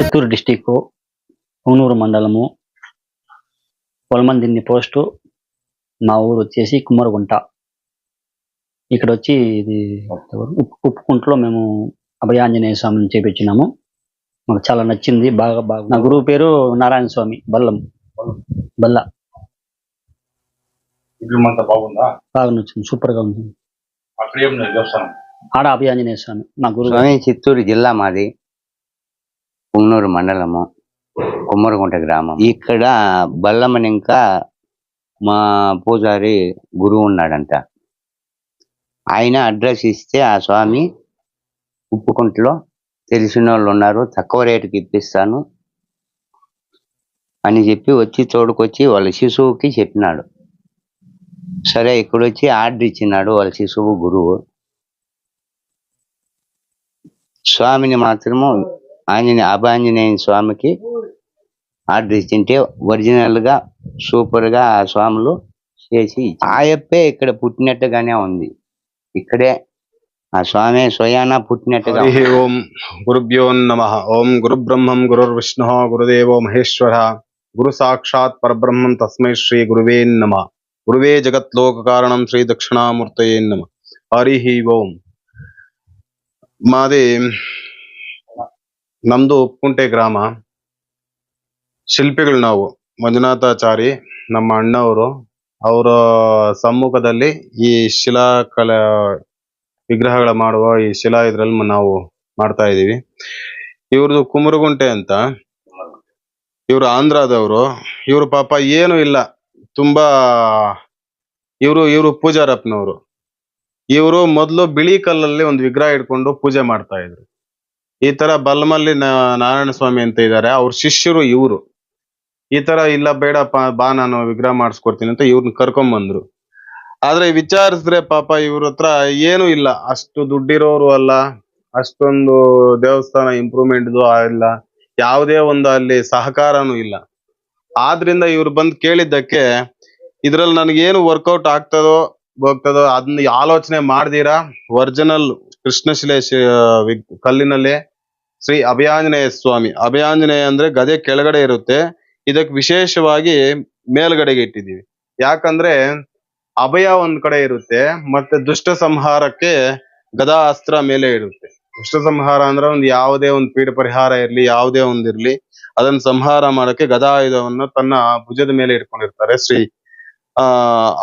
Chittoor district Punuru మండలము పొలమందిన్ని post మా ఊరు వచ్చేసి కుమ్మరగుంట. ఇక్కడ వచ్చి ఇది ఉప్పు ఉప్పుకుంటలో మేము అభయాంజనేయ స్వామిని చేపించినాము. మాకు చాలా నచ్చింది బాగా బాగా. నా గురువు పేరు నారాయణ స్వామి బల్లం. బల్ల. బాగుందా? బాగా నచ్చింది సూపర్గా ఉంది ఆడ అభయాంజనేయ స్వామి నా గురువు. స్వామి చిత్తూరు జిల్లా మాది. పుంగనూరు మండలము కుమ్మరగుంట గ్రామం. ఇక్కడ బల్లమని ఇంకా మా పూజారి గురువు ఉన్నాడంట. ఆయన అడ్రస్ ఇస్తే ఆ స్వామి ఉప్పుకుంటలో తెలిసిన వాళ్ళు ఉన్నారు తక్కువ రేటుకి ఇప్పిస్తాను అని చెప్పి వచ్చి తోడుకొచ్చి వాళ్ళ శిశువుకి చెప్పినాడు. సరే ఇక్కడ వచ్చి ఆర్డర్ ఇచ్చినాడు వాళ్ళ శిశువు గురువు. స్వామిని మాత్రము ఆంజనేయ అభాంజనేయ స్వామికి ఆర్డర్ ఇచ్చింటే ఒరిజినల్గా సూపర్గా ఆ స్వాములు చేసి ఆయప్పే ఇక్కడ పుట్టినట్టుగానే ఉంది. ఇక్కడే ఆ స్వామి స్వయాన పుట్టినట్టుగా ఓం గురుభ్యో నమ. ఓం గురు బ్రహ్మం గురుర్ విష్ణు గురుదేవో మహేశ్వర. గురు సాక్షాత్ పరబ్రహ్మం తస్మై శ్రీ గురువే నమ. గురువే జగత్లోక కారణం శ్రీ దక్షిణామూర్తయే నమ. హరి ఓం. మాది ನಮ್ದು ಉಪ್ಪುಂಟೆ ಗ್ರಾಮ. ಶಿಲ್ಪಿಗಳು ನಾವು. ಮಂಜುನಾಥಾಚಾರಿ, ನಮ್ಮ ಅಣ್ಣವರು, ಅವರ ಸಮ್ಮುಖದಲ್ಲಿ ಈ ಶಿಲಾ ಕಲ ವಿಗ್ರಹಗಳ ಮಾಡುವ ಈ ಶಿಲಾ ಇದ್ರಲ್ಲಿ ನಾವು ಮಾಡ್ತಾ ಇದೀವಿ ಇವ್ರದ್ದು ಕುಮರಗುಂಟೆ ಅಂತ. ಇವರು ಆಂಧ್ರದವರು. ಇವರು ಪಾಪ ಏನು ಇಲ್ಲ. ತುಂಬಾ ಇವರು ಇವರು ಪೂಜಾರಪ್ಪನವರು. ಇವರು ಮೊದಲು ಬಿಳಿ ಕಲ್ಲಲ್ಲಿ ಒಂದು ವಿಗ್ರಹ ಇಟ್ಕೊಂಡು ಪೂಜೆ ಮಾಡ್ತಾ ಇದ್ರು. ಈ ತರ ಬಲ್ಮಲ್ಲಿ ನಾರಾಯಣ ಸ್ವಾಮಿ ಅಂತ ಇದ್ದಾರೆ ಅವ್ರ ಶಿಷ್ಯರು ಇವರು. ಈ ತರ ಇಲ್ಲ ಬೇಡಪ್ಪ, ಬಾ ನಾನು ವಿಗ್ರಹ ಮಾಡಿಸ್ಕೊಡ್ತೀನಿ ಅಂತ ಇವ್ರನ್ನ ಕರ್ಕೊಂಡ್ ಬಂದ್ರು. ಆದ್ರೆ ವಿಚಾರಿಸಿದ್ರೆ ಪಾಪ ಇವ್ರ ಹತ್ರ ಏನು ಇಲ್ಲ. ಅಷ್ಟು ದುಡ್ಡಿರೋರು ಅಲ್ಲ. ಅಷ್ಟೊಂದು ದೇವಸ್ಥಾನ ಇಂಪ್ರೂವ್ಮೆಂಟ್ ಇಲ್ಲ. ಯಾವುದೇ ಒಂದು ಅಲ್ಲಿ ಸಹಕಾರನೂ ಇಲ್ಲ. ಆದ್ರಿಂದ ಇವ್ರು ಬಂದು ಕೇಳಿದ್ದಕ್ಕೆ ಇದ್ರಲ್ಲಿ ನನಗೇನು ವರ್ಕೌಟ್ ಆಗ್ತದೋ, ಹೋಗ್ತದೋ ಅದನ್ನ ಆಲೋಚನೆ ಮಾಡ್ದಿರಾ? ಒರಿಜಿನಲ್ ಕೃಷ್ಣಶಿಲೆ ಕಲ್ಲಿನಲ್ಲಿ ಶ್ರೀ ಅಭಯಾಂಜನೇಯ ಸ್ವಾಮಿ. ಅಭಯಾಂಜನೇಯ ಅಂದ್ರೆ ಗದೆ ಕೆಳಗಡೆ ಇರುತ್ತೆ. ಇದಕ್ಕೆ ವಿಶೇಷವಾಗಿ ಮೇಲ್ಗಡೆಗೆ ಇಟ್ಟಿದ್ದೀವಿ. ಯಾಕಂದ್ರೆ ಅಭಯ ಒಂದ್ ಕಡೆ ಇರುತ್ತೆ, ಮತ್ತೆ ದುಷ್ಟ ಸಂಹಾರಕ್ಕೆ ಗದಾ ಅಸ್ತ್ರ ಮೇಲೆ ಇರುತ್ತೆ. ದುಷ್ಟ ಸಂಹಾರ ಅಂದ್ರೆ ಒಂದು ಯಾವುದೇ ಒಂದು ಪೀಡ ಪರಿಹಾರ ಇರ್ಲಿ, ಯಾವುದೇ ಒಂದು ಇರ್ಲಿ, ಅದನ್ನ ಸಂಹಾರ ಮಾಡಕ್ಕೆ ಗದಾ ಆಯುಧವನ್ನು ತನ್ನ ಭುಜದ ಮೇಲೆ ಇಟ್ಕೊಂಡಿರ್ತಾರೆ ಶ್ರೀ, ಆ,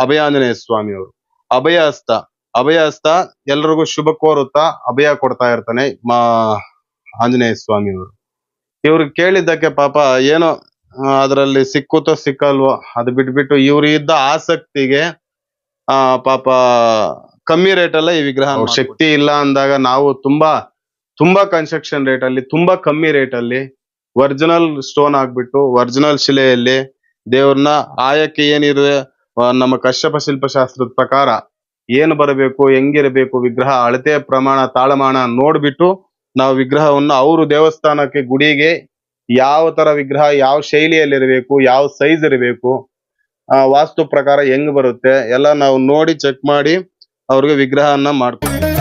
ಅಭಯಾಂಜನೇಯ ಸ್ವಾಮಿ ಅವರು ಅಭಯ ಹಸ್ತ ಅಭಯ ಹಸ್ತ ಎಲ್ರಿಗೂ ಶುಭ ಕೋರುತ್ತಾ ಅಭಯ ಕೊಡ್ತಾ ಇರ್ತಾನೆ ಮಾ ಆಂಜನೇಯ ಸ್ವಾಮಿ ಅವರು ಇವ್ರು ಕೇಳಿದ್ದಕ್ಕೆ ಪಾಪ ಏನೋ ಅದರಲ್ಲಿ ಸಿಕ್ಕುತ್ತೋ ಸಿಕ್ಕಲ್ವೋ ಅದು ಬಿಟ್ಬಿಟ್ಟು ಇವ್ರು ಇದ್ದ ಆಸಕ್ತಿಗೆ ಆ ಪಾಪ ಕಮ್ಮಿ ರೇಟ್ ಅಲ್ಲ ಈ ವಿಗ್ರಹ ಶಕ್ತಿ ಇಲ್ಲ ಅಂದಾಗ ನಾವು ತುಂಬಾ ತುಂಬಾ ಕನ್ಸ್ಟ್ರಕ್ಷನ್ ರೇಟ್ ಅಲ್ಲಿ ತುಂಬಾ ಕಮ್ಮಿ ರೇಟ್ ಅಲ್ಲಿ ಒರಿಜಿನಲ್ ಸ್ಟೋನ್ ಹಾಕ್ಬಿಟ್ಟು ಒರಿಜಿನಲ್ ಶಿಲೆಯಲ್ಲಿ ದೇವ್ರನ್ನ ಆಯಕ್ಕೆ ಏನಿದೆ ನಮ್ಮ ಕಶ್ಯಪ ಶಿಲ್ಪಶಾಸ್ತ್ರದ ಪ್ರಕಾರ ಏನು ಬರಬೇಕು ಹೆಂಗಿರಬೇಕು ವಿಗ್ರಹ ಅಳತೆ ಪ್ರಮಾಣ ತಾಳಮಾನ ನೋಡ್ಬಿಟ್ಟು ನಾವು ವಿಗ್ರಹವನ್ನು ಅವರು ದೇವಸ್ಥಾನಕ್ಕೆ ಗುಡಿಗೆ ಯಾವ ತರ ವಿಗ್ರಹ, ಯಾವ ಶೈಲಿಯಲ್ಲಿ ಇರಬೇಕು ಯಾವ ಸೈಜ್ ಇರಬೇಕು, ಆ ವಾಸ್ತು ಪ್ರಕಾರ ಹೆಂಗ್ ಬರುತ್ತೆ, ಎಲ್ಲ ನಾವು ನೋಡಿ ಚೆಕ್ ಮಾಡಿ ಅವ್ರಿಗೆ ವಿಗ್ರಹವನ್ನು ಮಾಡ್ಕೊಡ್ತೀವಿ.